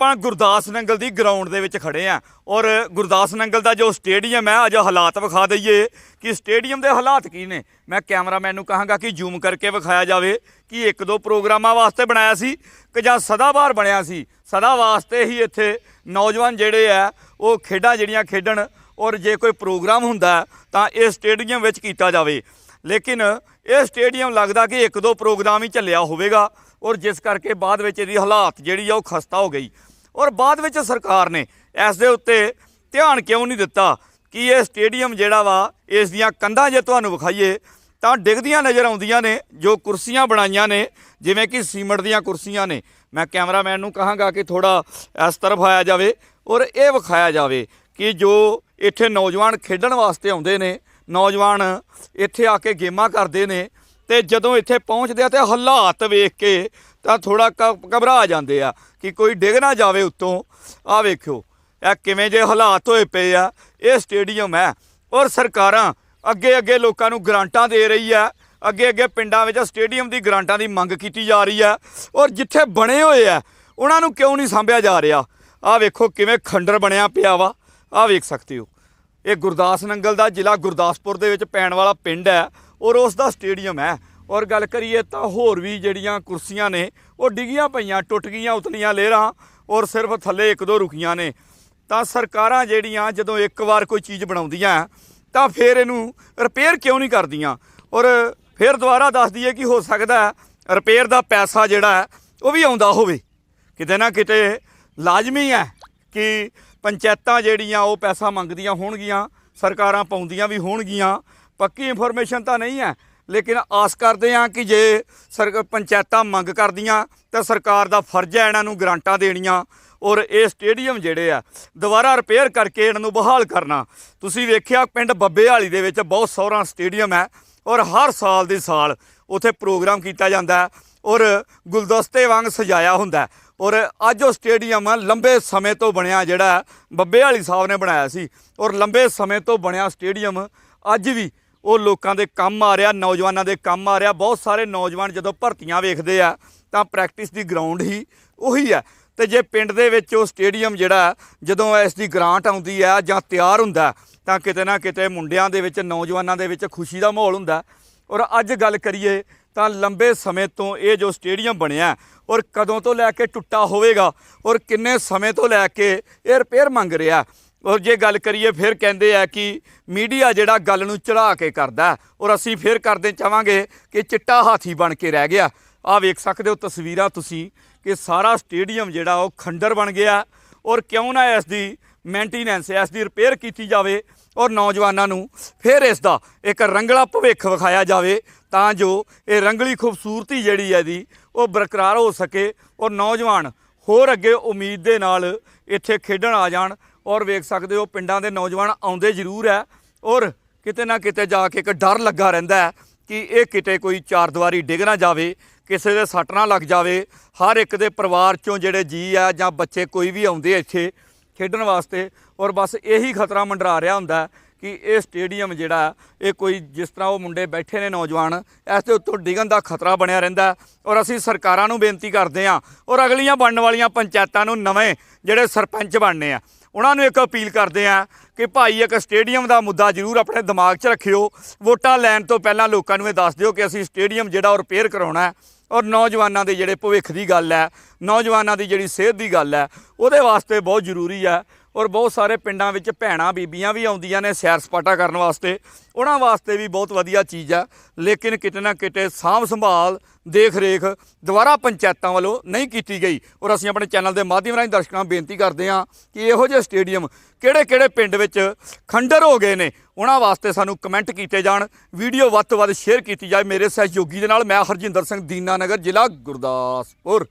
ਆਪਾਂ ਗੁਰਦਾਸ ਨੰਗਲ ਦੀ ਗਰਾਊਂਡ ਦੇ ਵਿੱਚ ਖੜੇ ਆ। ਔਰ ਗੁਰਦਾਸ ਨੰਗਲ ਦਾ ਜੋ ਸਟੇਡੀਅਮ ਹੈ, ਅੱਜ ਹਾਲਾਤ ਵਿਖਾ ਦਈਏ ਕਿ ਸਟੇਡੀਅਮ ਦੇ ਹਾਲਾਤ ਕੀ ਨੇ। ਮੈਂ ਕੈਮਰਾਮੈਨ ਨੂੰ ਕਹਾਂਗਾ ਕਿ ਜ਼ੂਮ ਕਰਕੇ ਵਿਖਾਇਆ ਜਾਵੇ ਕਿ ਇੱਕ ਦੋ ਪ੍ਰੋਗਰਾਮਾਂ ਵਾਸਤੇ ਬਣਾਇਆ ਸੀ ਕਿ ਜਾਂ ਸਦਾਬਾਰ ਬਣਿਆ ਸੀ। ਸਦਾ ਵਾਸਤੇ ਹੀ ਇੱਥੇ ਨੌਜਵਾਨ ਜਿਹੜੇ ਆ, ਉਹ ਖੇਡਾਂ ਜਿਹੜੀਆਂ ਖੇਡਣ ਔਰ ਜੇ ਕੋਈ ਪ੍ਰੋਗਰਾਮ ਹੁੰਦਾ ਤਾਂ ਇਹ ਸਟੇਡੀਅਮ ਵਿੱਚ ਕੀਤਾ ਜਾਵੇ। ਲੇਕਿਨ ਇਹ ਸਟੇਡੀਅਮ ਲੱਗਦਾ ਕਿ ਇੱਕ ਦੋ ਪ੍ਰੋਗਰਾਮ ਹੀ ਚੱਲਿਆ ਹੋਵੇਗਾ ਔਰ ਜਿਸ ਕਰਕੇ ਬਾਅਦ ਵਿੱਚ ਇਹਦੀ ਹਾਲਾਤ ਜਿਹੜੀ ਆ ਉਹ ਖਸਤਾ ਹੋ ਗਈ। ਔਰ ਬਾਅਦ ਵਿੱਚ ਸਰਕਾਰ ਨੇ ਇਸ ਦੇ ਉੱਤੇ ਧਿਆਨ ਕਿਉਂ ਨਹੀਂ ਦਿੱਤਾ ਕਿ ਇਹ ਸਟੇਡੀਅਮ ਜਿਹੜਾ ਵਾ, ਇਸ ਦੀਆਂ ਕੰਧਾਂ ਜੇ ਤੁਹਾਨੂੰ ਵਿਖਾਈਏ, ਤਾਂ ਡਿੱਗਦੀਆਂ ਨਜ਼ਰ ਆਉਂਦੀਆਂ ਨੇ, ਜੋ ਕੁਰਸੀਆਂ ਬਣਾਈਆਂ ਨੇ, ਜਿਵੇਂ ਕਿ ਸੀਮਟ ਦੀਆਂ ਕੁਰਸੀਆਂ ਨੇ। ਮੈਂ ਕੈਮਰਾਮੈਨ ਨੂੰ ਕਹਾਂਗਾ ਕਿ ਥੋੜਾ ਇਸ ਤਰਫ ਆਇਆ ਜਾਵੇ ਔਰ ਇਹ ਵਿਖਾਇਆ ਜਾਵੇ ਕਿ ਜੋ ਇੱਥੇ ਨੌਜਵਾਨ ਖੇਡਣ ਵਾਸਤੇ ਆਉਂਦੇ ਨੇ, ਨੌਜਵਾਨ ਇੱਥੇ ਆ ਕੇ ਗੇਮਾਂ ਕਰਦੇ ਨੇ, ਤੇ ਜਦੋਂ ਇੱਥੇ ਪਹੁੰਚਦੇ ਆ ਤੇ ਹਾਲਾਤ ਵੇਖ ਕੇ ਤਾਂ ਥੋੜਾ ਘਬਰਾ ਜਾਂਦੇ ਆ ਕਿ ਕੋਈ ਡਿੱਗ ਨਾ ਜਾਵੇ ਉੱਤੋਂ। ਆ ਵੇਖਿਓ, ਇਹ ਕਿਵੇਂ ਜੇ ਹਾਲਾਤ ਹੋਏ ਪਏ ਆ। ਇਹ ਸਟੇਡੀਅਮ ਹੈ ਔਰ ਸਰਕਾਰਾਂ ਅੱਗੇ ਅੱਗੇ ਲੋਕਾਂ ਨੂੰ ਗ੍ਰਾਂਟਾਂ ਦੇ ਰਹੀ ਆ। ਅੱਗੇ ਅੱਗੇ ਪਿੰਡਾਂ ਵਿੱਚ ਸਟੇਡੀਅਮ ਦੀ ਗ੍ਰਾਂਟਾਂ ਦੀ ਮੰਗ ਕੀਤੀ ਜਾ ਰਹੀ ਆ ਔਰ ਜਿੱਥੇ ਬਣੇ ਹੋਏ ਆ, ਉਹਨਾਂ ਨੂੰ ਕਿਉਂ ਨਹੀਂ ਸਾਂਭਿਆ ਜਾ ਰਿਹਾ? ਆ ਵੇਖੋ ਕਿਵੇਂ ਖੰਡਰ ਬਣਿਆ ਪਿਆ ਵਾ। ਆ ਵੇਖ ਸਕਦੇ ਹੋ। ਇਹ ਗੁਰਦਾਸ ਨੰਗਲ ਦਾ ਜ਼ਿਲ੍ਹਾ ਗੁਰਦਾਸਪੁਰ ਦੇ ਵਿੱਚ ਪੈਣ ਵਾਲਾ ਪਿੰਡ ਹੈ ਔਰ ਉਸ ਦਾ ਸਟੇਡੀਅਮ ਹੈ। ਔਰ ਗੱਲ ਕਰੀਏ ਤਾਂ ਹੋਰ ਵੀ ਜਿਹੜੀਆਂ ਕੁਰਸੀਆਂ ਨੇ, ਉਹ ਡਿੱਗੀਆਂ ਪਈਆਂ, ਟੁੱਟ ਗਈਆਂ, ਉਤਲੀਆਂ ਲੇਰਾਂ, ਔਰ ਸਿਰਫ ਥੱਲੇ ਇੱਕ ਦੋ ਰੁਕੀਆਂ ਨੇ। ਤਾਂ ਸਰਕਾਰਾਂ ਜਿਹੜੀਆਂ ਜਦੋਂ ਇੱਕ ਵਾਰ ਕੋਈ ਚੀਜ਼ ਬਣਾਉਂਦੀਆਂ, ਤਾਂ ਫਿਰ ਇਹਨੂੰ ਰਿਪੇਅਰ ਕਿਉਂ ਨਹੀਂ ਕਰਦੀਆਂ? ਔਰ ਫਿਰ ਦੁਬਾਰਾ ਦੱਸ ਦਈਏ ਕਿ ਹੋ ਸਕਦਾ ਰਿਪੇਅਰ ਦਾ ਪੈਸਾ ਜਿਹੜਾ ਉਹ ਵੀ ਆਉਂਦਾ ਹੋਵੇ। ਕਿਤੇ ਨਾ ਕਿਤੇ ਲਾਜ਼ਮੀ ਹੈ ਕਿ ਪੰਚਾਇਤਾਂ ਜਿਹੜੀਆਂ, ਉਹ ਪੈਸਾ ਮੰਗਦੀਆਂ ਹੋਣਗੀਆਂ, ਸਰਕਾਰਾਂ ਪਾਉਂਦੀਆਂ ਵੀ ਹੋਣਗੀਆਂ, ਪੱਕੀ ਇਨਫੋਰਮੇਸ਼ਨ ਤਾਂ ਨਹੀਂ ਹੈ। ਲੇਕਿਨ ਆਸ ਕਰਦੇ ਹਾਂ ਕਿ ਜੇ ਸਰ ਪੰਚਾਇਤਾਂ ਮੰਗ ਕਰਦੀਆਂ ਤਾਂ ਸਰਕਾਰ ਦਾ ਫਰਜ਼ ਹੈ ਇਹਨਾਂ ਨੂੰ ਗ੍ਰਾਂਟਾਂ ਦੇਣੀਆਂ ਔਰ ਇਹ ਸਟੇਡੀਅਮ ਜਿਹੜੇ ਆ, ਦੁਬਾਰਾ ਰਿਪੇਅਰ ਕਰਕੇ ਇਹਨਾਂ ਨੂੰ ਬਹਾਲ ਕਰਨਾ। ਤੁਸੀਂ ਵੇਖਿਆ ਪਿੰਡ ਬੱਬੇ ਵਾਲੀ ਦੇ ਵਿੱਚ ਬਹੁਤ ਸੋਹਣਾ ਸਟੇਡੀਅਮ ਹੈ ਔਰ ਹਰ ਸਾਲ ਦੇ ਸਾਲ ਉੱਥੇ ਪ੍ਰੋਗਰਾਮ ਕੀਤਾ ਜਾਂਦਾ ਔਰ ਗੁਲਦਸਤੇ ਵਾਂਗ ਸਜਾਇਆ ਹੁੰਦਾ ਔਰ ਅੱਜ ਉਹ ਸਟੇਡੀਅਮ ਲੰਬੇ ਸਮੇਂ ਤੋਂ ਬਣਿਆ ਜਿਹੜਾ ਬੱਬੇ ਵਾਲੀ ਸਾਹਿਬ ਨੇ ਬਣਾਇਆ ਸੀ ਔਰ ਲੰਬੇ ਸਮੇਂ ਤੋਂ ਬਣਿਆ ਸਟੇਡੀਅਮ ਅੱਜ ਵੀ ਉਹ ਲੋਕਾਂ ਦੇ ਕੰਮ ਆ ਰਿਹਾ, ਨੌਜਵਾਨਾਂ ਦੇ ਕੰਮ ਆ ਰਿਹਾ, ਬਹੁਤ ਸਾਰੇ ਨੌਜਵਾਨ ਜਦੋਂ ਭਰਤੀਆਂ ਵੇਖਦੇ ਆ, ਤਾਂ ਪ੍ਰੈਕਟਿਸ ਦੀ ਗਰਾਊਂਡ ਹੀ ਉਹੀ ਹੈ। ਤੇ ਜੇ ਪਿੰਡ ਦੇ ਵਿੱਚ ਉਹ ਸਟੇਡੀਅਮ ਜਿਹੜਾ, ਜਦੋਂ ਇਸ ਦੀ ਗ੍ਰਾਂਟ ਆਉਂਦੀ ਹੈ ਜਾਂ ਤਿਆਰ ਹੁੰਦਾ, ਤਾਂ ਕਿਤੇ ਨਾ ਕਿਤੇ ਮੁੰਡਿਆਂ ਦੇ ਵਿੱਚ, ਨੌਜਵਾਨਾਂ ਦੇ ਵਿੱਚ ਖੁਸ਼ੀ ਦਾ ਮਾਹੌਲ ਹੁੰਦਾ। ਔਰ ਅੱਜ ਗੱਲ ਕਰੀਏ, ਤਾਂ ਲੰਬੇ ਸਮੇਂ ਤੋਂ ਇਹ ਜੋ ਸਟੇਡੀਅਮ ਬਣਿਆ, ਔਰ ਕਦੋਂ ਤੋਂ ਲੈ ਕੇ ਟੁੱਟਾ ਹੋਵੇਗਾ, ਔਰ ਕਿੰਨੇ ਸਮੇਂ ਤੋਂ ਲੈ ਕੇ ਇਹ ਰਿਪੇਅਰ ਮੰਗ ਰਿਹਾ ਔਰ ਜੇ ਗੱਲ ਕਰੀਏ ਫਿਰ ਕਹਿੰਦੇ ਆ ਕਿ ਮੀਡੀਆ ਜਿਹੜਾ ਗੱਲ ਨੂੰ ਚੜਾ ਕੇ ਕਰਦਾ ਔਰ ਅਸੀਂ ਫਿਰ ਕਰਦੇ ਚਾਹਾਂਗੇ ਕਿ ਚਿੱਟਾ ਹਾਥੀ ਬਣ ਕੇ ਰਹਿ ਗਿਆ। ਆ ਵੇਖ ਸਕਦੇ ਹੋ ਤਸਵੀਰਾਂ ਤੁਸੀਂ ਕਿ ਸਾਰਾ ਸਟੇਡੀਅਮ ਜਿਹੜਾ ਉਹ ਖੰਡਰ ਬਣ ਗਿਆ, ਔਰ ਕਿਉਂ ਨਾ ਇਸ ਦੀ ਮੇਨਟੇਨੈਂਸ ਇਸ ਦੀ ਰਿਪੇਅਰ ਕੀਤੀ ਜਾਵੇ, ਔਰ ਨੌਜਵਾਨਾਂ ਨੂੰ ਫਿਰ ਇਸ ਦਾ ਇੱਕ ਰੰਗਲਾ ਭਵਿੱਖ ਵਿਖਾਇਆ ਜਾਵੇ, ਤਾਂ ਜੋ ਇਹ ਰੰਗਲੀ ਖੂਬਸੂਰਤੀ ਜਿਹੜੀ ਹੈ ਦੀ ਉਹ ਬਰਕਰਾਰ ਹੋ ਸਕੇ, ਔਰ ਨੌਜਵਾਨ ਹੋਰ ਅੱਗੇ ਉਮੀਦ ਦੇ ਨਾਲ ਇੱਥੇ ਖੇਡਣ ਆ ਜਾਣ ਔਰ ਵੇਖ ਸਕਦੇ ਹੋ ਪਿੰਡਾਂ ਦੇ ਨੌਜਵਾਨ ਆਉਂਦੇ ਜ਼ਰੂਰ ਹੈ ਔਰ ਕਿਤੇ ਨਾ ਕਿਤੇ ਜਾ ਕੇ ਇੱਕ ਡਰ ਲੱਗਾ ਰਹਿੰਦਾ ਹੈ ਕਿ ਇਹ ਕਿਤੇ ਕੋਈ ਚਾਰ ਦੀਵਾਰੀ ਡਿੱਗ ਨਾ ਜਾਵੇ, ਕਿਸੇ ਦੇ ਸੱਟ ਨਾ ਲੱਗ ਜਾਵੇ, ਹਰ ਇੱਕ ਦੇ ਪਰਿਵਾਰ ਚੋਂ ਜਿਹੜੇ ਜੀ ਆ ਜਾਂ ਬੱਚੇ ਕੋਈ ਵੀ ਆਉਂਦੇ ਇੱਥੇ ਖੇਡਣ ਵਾਸਤੇ ਔਰ ਬਸ ਇਹੀ ਖਤਰਾ ਮੰਡਰਾ ਰਿਹਾ ਹੁੰਦਾ ਕਿ ਇਹ ਸਟੇਡੀਅਮ ਜਿਹੜਾ, ਇਹ ਕੋਈ ਜਿਸ ਤਰ੍ਹਾਂ ਉਹ ਮੁੰਡੇ ਬੈਠੇ ਨੇ ਨੌਜਵਾਨ, ਇਸ ਦੇ ਉੱਤੋਂ ਡਿੱਗਣ ਦਾ ਖਤਰਾ ਬਣਿਆ ਰਹਿੰਦਾ ਔਰ ਅਸੀਂ ਸਰਕਾਰਾਂ ਨੂੰ ਬੇਨਤੀ ਕਰਦੇ ਹਾਂ ਔਰ ਅਗਲੀਆਂ ਬਣਨ ਵਾਲੀਆਂ ਪੰਚਾਇਤਾਂ ਨੂੰ ਨਵੇਂ ਜਿਹੜੇ ਸਰਪੰਚ ਬਣਨੇ ਆ, ਉਹਨਾਂ ਨੂੰ ਇੱਕ ਅਪੀਲ ਕਰਦੇ ਆ ਕਿ ਭਾਈ ਇੱਕ ਸਟੇਡੀਅਮ ਦਾ ਮੁੱਦਾ ਜ਼ਰੂਰ ਆਪਣੇ ਦਿਮਾਗ 'ਚ ਰੱਖਿਓ, ਵੋਟਾਂ ਲੈਣ ਤੋਂ ਪਹਿਲਾਂ ਲੋਕਾਂ ਨੂੰ ਇਹ ਦੱਸ ਦਿਓ ਕਿ ਅਸੀਂ ਸਟੇਡੀਅਮ ਜਿਹੜਾ ਉਹ ਰਿਪੇਅਰ ਕਰਾਉਣਾ ਹੈ ਔਰ ਨੌਜਵਾਨਾਂ ਦੇ ਜਿਹੜੇ ਭਵਿੱਖ ਦੀ ਗੱਲ ਹੈ, ਨੌਜਵਾਨਾਂ ਦੀ ਜਿਹੜੀ ਸਿਹਤ ਦੀ ਗੱਲ ਹੈ, ਉਹਦੇ ਵਾਸਤੇ ਬਹੁਤ ਜ਼ਰੂਰੀ ਹੈ ਔਰ ਬਹੁਤ ਸਾਰੇ ਪਿੰਡਾਂ ਵਿੱਚ ਭੈਣਾਂ ਬੀਬੀਆਂ ਵੀ ਆਉਂਦੀਆਂ ਨੇ ਸੈਰ ਸਪਾਟਾ ਕਰਨ ਵਾਸਤੇ। ਉਹਨਾਂ ਵਾਸਤੇ ਵੀ ਬਹੁਤ ਵਧੀਆ ਚੀਜ਼ ਹੈ ਲੇਕਿਨ ਕਿਤੇ ਨਾ ਕਿਤੇ ਸਾਂਭ ਸੰਭਾਲ ਦੇਖ ਰੇਖ ਦੁਬਾਰਾ ਪੰਚਾਇਤਾਂ ਵੱਲੋਂ ਨਹੀਂ ਕੀਤੀ ਗਈ। ਔਰ ਅਸੀਂ ਆਪਣੇ ਚੈਨਲ ਦੇ ਮਾਧਿਅਮ ਰਾਹੀਂ ਦਰਸ਼ਕਾਂ ਨੂੰ ਬੇਨਤੀ ਕਰਦੇ ਹਾਂ ਕਿ ਇਹੋ ਜਿਹੇ ਸਟੇਡੀਅਮ ਕਿਹੜੇ ਕਿਹੜੇ ਪਿੰਡ ਵਿੱਚ ਖੰਡਰ ਹੋ ਗਏ ਨੇ, ਉਹਨਾਂ ਵਾਸਤੇ ਸਾਨੂੰ ਕਮੈਂਟ ਕੀਤੇ ਜਾਣ। ਵੀਡੀਓ ਵੱਧ ਤੋਂ ਵੱਧ ਸ਼ੇਅਰ ਕੀਤੀ ਜਾਏ। ਮੇਰੇ ਸਹਿਯੋਗੀ ਦੇ ਨਾਲ ਮੈਂ ਹਰਜਿੰਦਰ ਸਿੰਘ ਦੀਨਾਨਗਰ, ਜ਼ਿਲ੍ਹਾ ਗੁਰਦਾਸਪੁਰ।